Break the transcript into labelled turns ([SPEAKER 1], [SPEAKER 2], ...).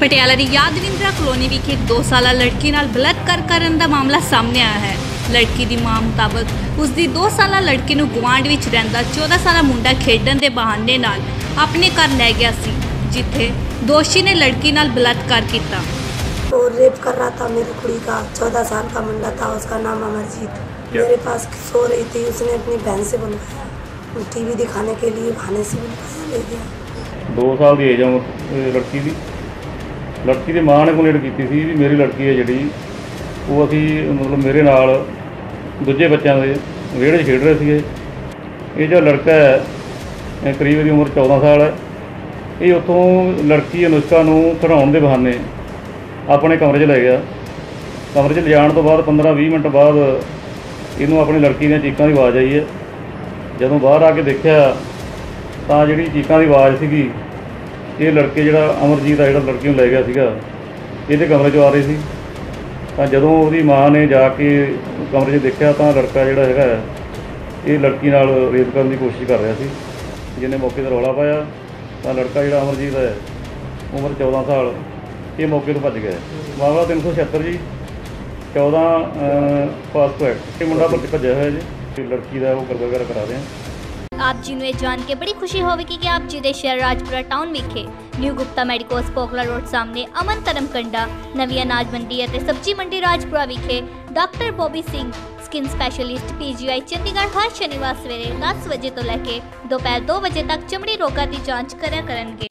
[SPEAKER 1] ਪਟਿਆਲਾ ਦੀ Yadavindra colony ਵਿਖੇ ਇੱਕ 2 ਸਾਲਾ ਲੜਕੀ ਨਾਲ ਬਲਾਤਕਾਰ ਕਰਨ ਦਾ ਮਾਮਲਾ ਸਾਹਮਣੇ ਆਇਆ ਹੈ ਲੜਕੀ ਦੀ ਮਾਂ ਮੁਤਾਬਕ ਉਸ ਦੀ 2 ਸਾਲਾ ਲੜਕੀ ਨੂੰ ਗੁਆਂਢ ਵਿੱਚ ਰਹਿੰਦਾ 14 ਸਾਲਾ ਮੁੰਡਾ ਖੇਡਣ ਦੇ ਬਹਾਨੇ ਨਾਲ ਆਪਣੇ ਘਰ ਲੈ ਗਿਆ ਸੀ ਜਿੱਥੇ ਦੋਸ਼ੀ ਨੇ ਲੜਕੀ ਨਾਲ ਬਲਾਤਕਾਰ ਕੀਤਾ
[SPEAKER 2] वो रेप कर रहा था मेरी कुड़ी का चौदह साल का मुंडा था उसका नाम अमरजीत
[SPEAKER 3] क्या?
[SPEAKER 2] मेरे पास सो रही थी उसने अपनी बहन से बुलवाया टीवी दिखाने के लिए बहाने से बुलवाया ले गया
[SPEAKER 3] 2 ਸਾਲ ਦੀ ਏਜ ਆ ਉਮਰ ਇਹ ਲੜਕੀ ਦੀ ਮਾਂ ਨੇ ਕੰਪਲੇਂਟ ਕੀਤੀ ਸੀ ਵੀ ਮੇਰੀ ਲੜਕੀ ਹੈ ਜਿਹੜੀ, ਉਹ ਅਸੀਂ ਮਤਲਬ ਮੇਰੇ ਨਾਲ ਦੂਜੇ ਬੱਚਿਆਂ ਦੇ ਵਿਹੜੇ 'ਚ ਖੇਡ ਰਹੇ ਸੀਗੇ। ਇਹ ਜੋ ਲੜਕਾ ਹੈ, ਇਹ ਕਰੀਬ ਦੀ ਉਮਰ 14 ਸਾਲ ਹੈ। ਇਹ ਉੱਥੋਂ ਲੜਕੀ ਅਨੁਸ਼ਕਾ ਨੂੰ ਖੜਾਉਣ ਦੇ ਬਹਾਨੇ ਆਪਣੇ ਕਮਰੇ 'ਚ ਲੈ ਗਿਆ। ਕਮਰੇ 'ਚ ਲਿਜਾਣ ਤੋਂ ਬਾਅਦ 15-20 ਮਿੰਟ ਬਾਅਦ ਇਹਨੂੰ ਆਪਣੀ ਲੜਕੀ ਦੀਆਂ ਚੀਕਾਂ ਦੀ ਆਵਾਜ਼ ਆਈ ਹੈ। ਜਦੋਂ ਬਾਹਰ ਆ ਕੇ ਦੇਖਿਆ, ਤਾਂ ਜਿਹੜੀ ਚੀਕਾਂ ਦੀ ਆਵਾਜ਼ ਸੀਗੀ ਇਹ ਲੜਕੇ ਜਿਹੜਾ ਅਮਰਜੀਤ ਆ ਜਿਹੜਾ ਲੜਕੀ ਨੂੰ ਲੈ ਗਿਆ ਸੀਗਾ, ਇਹਦੇ ਕਮਰੇ 'ਚੋਂ ਆ ਰਹੇ ਸੀ। ਤਾਂ ਜਦੋਂ ਉਹਦੀ ਮਾਂ ਨੇ ਜਾ ਕੇ ਕਮਰੇ 'ਚ ਦੇਖਿਆ ਤਾਂ ਲੜਕਾ ਜਿਹੜਾ ਹੈਗਾ ਇਹ ਲੜਕੀ ਨਾਲ ਰੇਪ ਕਰਨ ਦੀ ਕੋਸ਼ਿਸ਼ ਕਰ ਰਿਹਾ ਸੀ। ਜਿਹਨੇ ਮੌਕੇ ਤੇ ਰੌਲਾ ਪਾਇਆ, ਤਾਂ ਲੜਕਾ ਜਿਹੜਾ ਅਮਰਜੀਤ ਹੈ, ਉਮਰ 14 ਸਾਲ, ਇਹ ਮੌਕੇ ਤੋਂ ਭੱਜ ਗਿਆ। ਮਾਮਲਾ 376 ਜੀ 14 ਪਾਸਪੋਰਟ। ਐਕਟ ਇਹ ਮੁੰਡਾ ਭੱਜ ਭੱਜਿਆ ਹੋਇਆ ਜੀ। ਤੇ ਲੜਕੀ ਦਾ ਉਹ ਕਰ ਵਗੈਰਾ ਕਰਾ ਰਹੇ ਹਾਂ
[SPEAKER 4] ਆਪ ਜੀ ਨੂੰ ਇਹ ਜਾਣ ਕੇ ਬੜੀ ਖੁਸ਼ੀ ਹੋਵੇਗੀ ਕਿ ਆਪ ਜੀ ਦੇ ਸ਼ਹਿਰ ਰਾਜਪੁਰਾ ਟਾਊਨ ਵਿਖੇ ਨਿਊ ਗੁਪਤਾ ਮੈਡੀਕੋਸ ਪੋਕਲਾ ਰੋਡ ਸਾਹਮਣੇ ਅਮਨ ਧਰਮ ਕੰਡਾ, ਨਵੀਂ ਅਨਾਜ ਮੰਡੀ ਅਤੇ ਸਬਜ਼ੀ ਮੰਡੀ ਰਾਜਪੁਰਾ ਵਿਖੇ doctor Bobby Singh skin specialist PGI Chandigarh ਹਰ ਸ਼ਨੀਵਾਰ ਸਵੇਰੇ 10 ਵਜੇ ਤੋਂ ਲੈ ਕੇ ਦੁਪਹਿਰ 2 ਵਜੇ ਤੱਕ ਚਮੜੀ ਰੋਗਾਂ ਦੀ ਜਾਂਚ ਕਰਿਆ ਕਰਨਗੇ।